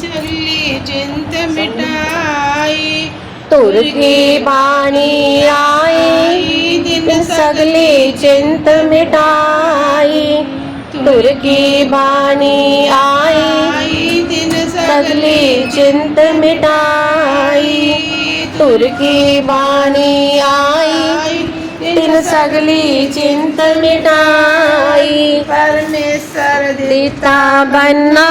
जली चिंत मिटाई। तुर की बाणी आई दिन सगली चिंत मिटाई। तुर की बाणी आई दिन सगली चिंत मिटाई। तुर की बाणी आई दिन सगली चिंत मिटाई। परमेश्वर दिता बन्ना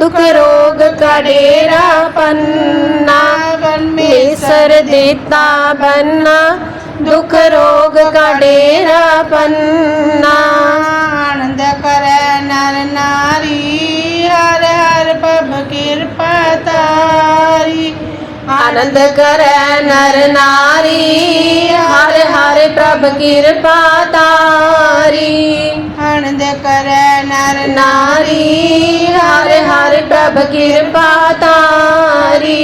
ਦੀਤਾ ਬੰਨਾ ਦੁਖ ਰੋਗ ਕੜੇਰਾ ਪੰਨਾ ਪਰਮੇਸ਼ਰ ਦੀਤਾ ਬੰਨਾ ਦੁਖ ਰੋਗ ਕੜੇਰਾ ਪੰਨਾ ਆਨੰਦ ਕਰੈ ਨਰ ਨਾਰੀ ਹਰ ਹਰ ਪ੍ਰਭ ਕਿਰਪਾ ਤਾਰੀ ਆਨੰਦ ਕਰੈ ਨਰ ਨਾਰੀ ਹਰ ਹਰ ਪ੍ਰਭ सब कृपा तारी।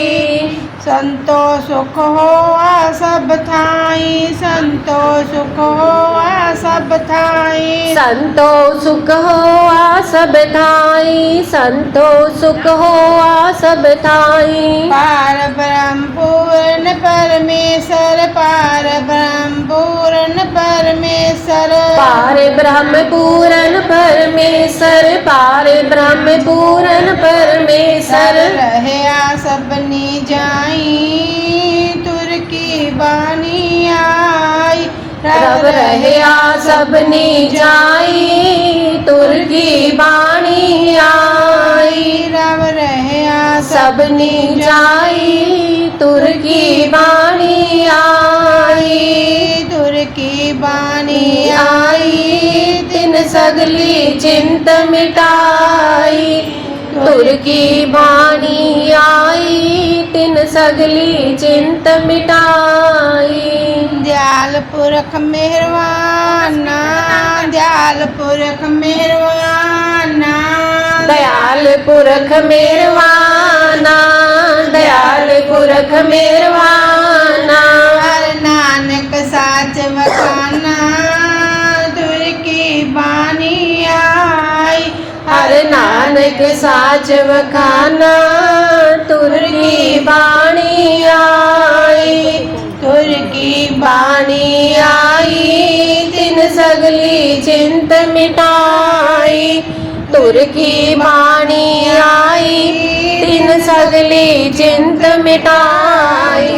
संतो सुख हो आ सब थाई संतो सुख हो आ सब थाई। संतो सुख हो आ सब थाई संतो सुख हो आ सब थाई। पार ब्रह्म पूर्ण परमेश्वर पार ब्रह्म पूर्ण परमेश्वर पार ब्रह्म पूरन परमेश्वर पार ब्रह्म पूरन परमेश्वर रहे सबनी जाई तुर्की बानी आई। रब रहे सबनी जाई तुर्की बानी आई। रब रहे सबनी जाई तुर्की बानी ਤਿਨ ਸਗਲੀ ਚਿੰਤ ਮਿਟਾਈ ਤੁਰ ਕੀ ਬਾਣੀ ਆਈ ਤਿਨ ਸਗਲੀ ਚਿੰਤ ਮਿਟਾਈ ਦਿਆਲ ਪੁਰਖ ਮਿਹਰਵਾਨਾ ਦਿਆਲ ਪੁਰਖ ਮਿਹਰਵਾਨਾ ਦਇਆਲ ਪੁਰਖ ਮਿਹਰਵਾਨਾ ਦਇਆਲ ਪੁਰਖ ਮਿਹਰਵਾਨਾ ਹਰ ਨਾਨਕ नानक साचव खाना तुरकी बाणी आई। तुरकी बाणी आई, दिन सगली चिंत मिटाई। तुर्की बाणी आई, दिन सगली चिंत मिटाई।